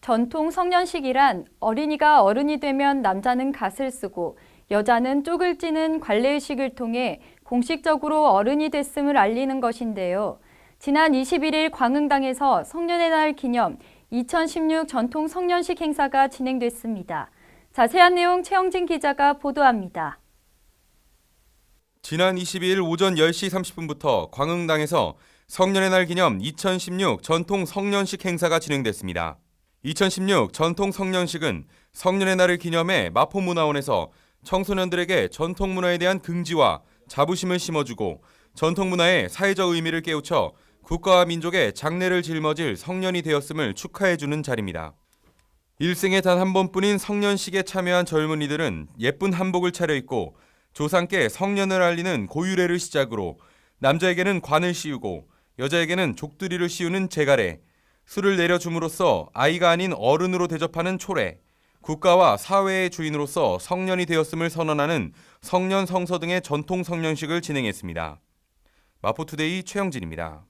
전통 성년식이란 어린이가 어른이 되면 남자는 갓을 쓰고 여자는 쪽을 찌는 관례의식을 통해 공식적으로 어른이 됐음을 알리는 것인데요. 지난 21일 광흥당에서 성년의 날 기념 2016 전통 성년식 행사가 진행됐습니다. 자세한 내용 최영진 기자가 보도합니다. 지난 22일 오전 10시 30분부터 광흥당에서 성년의 날 기념 2016 전통 성년식 행사가 진행됐습니다. 2016 전통 성년식은 성년의 날을 기념해 마포문화원에서 청소년들에게 전통 문화에 대한 긍지와 자부심을 심어주고 전통 문화의 사회적 의미를 깨우쳐 국가와 민족의 장래를 짊어질 성년이 되었음을 축하해주는 자리입니다. 일생에 단 한 번뿐인 성년식에 참여한 젊은이들은 예쁜 한복을 차려입고 조상께 성년을 알리는 고유례를 시작으로 남자에게는 관을 씌우고 여자에게는 족두리를 씌우는 제가래, 술을 내려줌으로써 아이가 아닌 어른으로 대접하는 초래, 국가와 사회의 주인으로서 성년이 되었음을 선언하는 성년 성서 등의 전통 성년식을 진행했습니다. 마포투데이 최영진입니다.